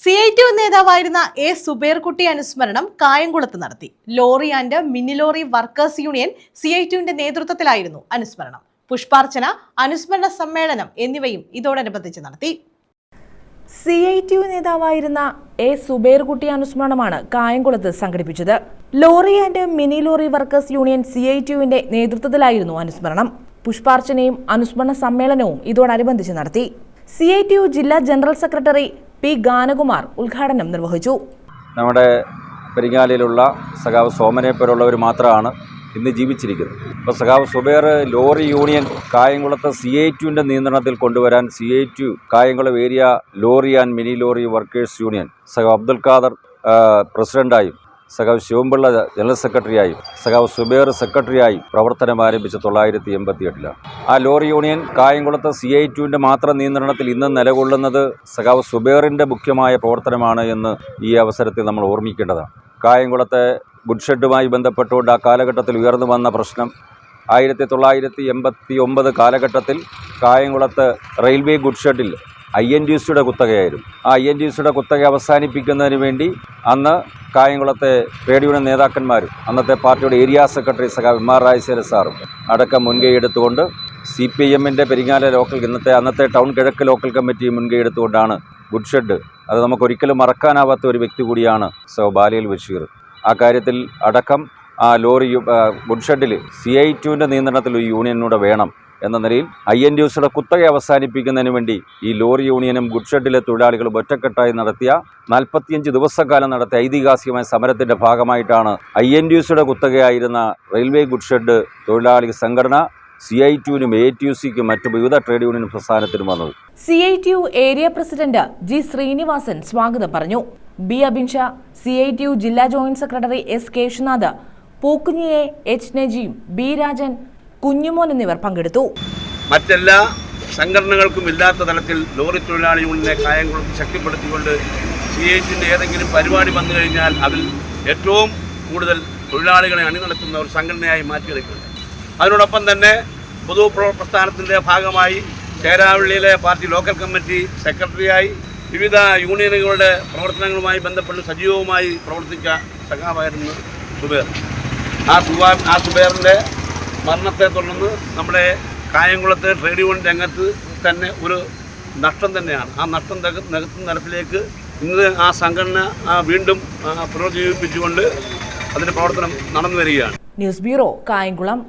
C I T നേതാവായിരുന്ന A സുബേർകുട്ടി അനുസ്മരണം കായംകുളത്ത് നടത്തി. Lorry and mini lorry workers union C I ടിയുടെ നേതൃത്വത്തിലായിരുന്നു അനുസ്മരണം. പുഷ്പാർച്ചന അനുസ്മരണ സമ്മേളനം എന്നിവയും ഇതോടനുബന്ധിച്ച് നടത്തി. സി ഐ ടി യു നേതാവായിരുന്ന എ സുബേർകുട്ടി അനുസ്മരണമാണ് കായംകുളത്ത് സംഘടിപ്പിച്ചത്. Lorry and mini lorry workers union C I T യുവിന്റെ നേതൃത്വത്തിലായിരുന്നു അനുസ്മരണം. പുഷ്പാർച്ചനയും അനുസ്മരണ സമ്മേളനവും ഇതോടനുബന്ധിച്ച് നടത്തി. സി ഐ ടി യു ജില്ലാ ജനറൽ സെക്രട്ടറി പി ഗാനകുമാർ ഉദ്ഘാടനം നിർവഹിച്ചു. നമ്മുടെ പെരിങ്ങാലിലുള്ള സഖാവ് സോമനെ പോലുള്ളവർ മാത്രമാണ് ഇന്ന് ജീവിച്ചിരിക്കുന്നത്. ഇപ്പോൾ സഖാവ് സുബേർ ലോറി യൂണിയൻ കായംകുളത്ത് സി ഐ ടുവിന്റെ നിയന്ത്രണത്തിൽ കൊണ്ടുവരാൻ C I T U Kayamkulam area lorry and mini lorry workers union സഖാവ് അബ്ദുൽ ഖാദർ പ്രസിഡന്റായും സഖാവ് ശിവമ്പിള്ള ജനറൽ സെക്രട്ടറിയായും സഖാവ് സുബേർ സെക്രട്ടറിയായും പ്രവർത്തനം ആരംഭിച്ച തൊള്ളായിരത്തി എൺപത്തി എട്ടിലാണ് ആ ലോറി യൂണിയൻ കായംകുളത്ത് സി ഐ ടുവിന്റെ മാത്രം നിയന്ത്രണത്തിൽ ഇന്ന് നിലകൊള്ളുന്നത് സഖാവ് സുബേറിന്റെ മുഖ്യമായ പ്രവർത്തനമാണ് എന്ന് ഈ അവസരത്തിൽ നമ്മൾ ഓർമ്മിക്കേണ്ടതാണ്. കായംകുളത്തെ ഗുഡ്ഷെഡുമായി ബന്ധപ്പെട്ടുകൊണ്ട് ആ കാലഘട്ടത്തിൽ ഉയർന്നു വന്ന പ്രശ്നം ആയിരത്തി തൊള്ളായിരത്തി എൺപത്തി ഒമ്പത് കാലഘട്ടത്തിൽ കായംകുളത്ത് റെയിൽവേ ഗുഡ്ഷെഡിൽ ഐ എൻ ഡി സിയുടെ കുത്തകയായിരുന്നു. ആ ഐ എൻ ഡി സിയുടെ കുത്തക അവസാനിപ്പിക്കുന്നതിന് വേണ്ടി അന്ന് കായംകുളത്തെ യൂണിയൻ നേതാക്കന്മാരും അന്നത്തെ പാർട്ടിയുടെ ഏരിയ സെക്രട്ടറി സഖാവ് എം ആർ രാജശേഖര സാറും അടക്കം മുൻകൈ എടുത്തുകൊണ്ട് സി പി എമ്മിന്റെ പെരിങ്ങാല ലോക്കൽ ഇന്നത്തെ അന്നത്തെ ടൗൺ കിഴക്ക് ലോക്കൽ കമ്മിറ്റി മുൻകൈ എടുത്തുകൊണ്ടാണ് ഗുഡ്ഷെഡ് അത് നമുക്ക് ഒരിക്കലും മറക്കാനാവാത്ത ഒരു വ്യക്തി കൂടിയാണ് സോ ബാലിയൽ ബഷീർ. ആ കാര്യത്തിൽ അടക്കം ആ ലോറി ഗുഡ്ഷെഡിൽ ഗുഡ് ഷെഡിൽ സി ഐ ടുവിന്റെ നിയന്ത്രണത്തിൽ ഒരു യൂണിയനൂടെ വേണം എന്ന നിലയിൽ ഐ എൻ ഡി എസിയുടെ കുത്തക അവസാനിപ്പിക്കുന്നതിന് വേണ്ടി ഈ ലോറി യൂണിയനും ഗുഡ്ഷെഡിലെ തൊഴിലാളികളും ഒറ്റക്കെട്ടായി നടത്തിയ നാൽപ്പത്തിയഞ്ച് ദിവസക്കാലം നടത്തിയ ഐതിഹാസികമായ സമരത്തിന്റെ ഭാഗമായിട്ടാണ് ഐ എൻ ഡി എസിയുടെ കുത്തകയായിരുന്ന റെയിൽവേ ഗുഡ്ഷെഡ് തൊഴിലാളി സംഘടന സി ഐ ടിയുവിനും എ ടി യു സിക്കും മറ്റു വിവിധ ട്രേഡ് യൂണിയൻ പ്രസ്ഥാനത്തിനും വന്നത്. C I T U area president G Srinivasan സ്വാഗതം പറഞ്ഞു. B Abinsha Shah C I T U ജില്ലാ ജോയിന്റ് സെക്രട്ടറി എസ് കേശുനാഥ് പൂക്കുഞ്ഞിയെ എച്ച് നജീം ബി രാജൻ കുഞ്ഞുമോൻ എന്നിവർ പങ്കെടുത്തു. മറ്റെല്ലാ സംഘടനകൾക്കും ഇല്ലാത്ത തലത്തിൽ ലോറി തൊഴിലാളി യൂണിയനെ കായംകുളത്ത് ശക്തിപ്പെടുത്തിക്കൊണ്ട് സി എച്ചിന്റെ ഏതെങ്കിലും പരിപാടി വന്നു കഴിഞ്ഞാൽ അതിൽ ഏറ്റവും കൂടുതൽ തൊഴിലാളികളെ അണിനിരത്തുന്ന ഒരു സംഘടനയായി മാറ്റിയെടുക്കുന്നത് അതിനോടൊപ്പം തന്നെ പൊതു പ്രസ്ഥാനത്തിന്റെ ഭാഗമായി ചേരാവള്ളിയിലെ പാർട്ടി ലോക്കൽ കമ്മിറ്റി സെക്രട്ടറിയായി വിവിധ യൂണിയനുകളുടെ പ്രവർത്തനങ്ങളുമായി ബന്ധപ്പെട്ട് സജീവമായി പ്രവർത്തിച്ച സഖാവായിരുന്നു സുബേർ. ആ സുബാ ആ സുബേറിന്റെ മരണത്തെ തുടർന്ന് നമ്മുടെ കായംകുളത്തെ ട്രേഡ് യൂണിയൻ രംഗത്ത് തന്നെ ഒരു നഷ്ടം തന്നെയാണ്. ആ നഷ്ടം നിക- നികത്തുന്ന തരത്തിലേക്ക് ഇന്ന് ആ സംഘടന വീണ്ടും പുനർജീവിപ്പിച്ചുകൊണ്ട് അതിന്റെ പ്രവർത്തനം നടന്നു വരികയാണ്. News bureau Kayamkulam.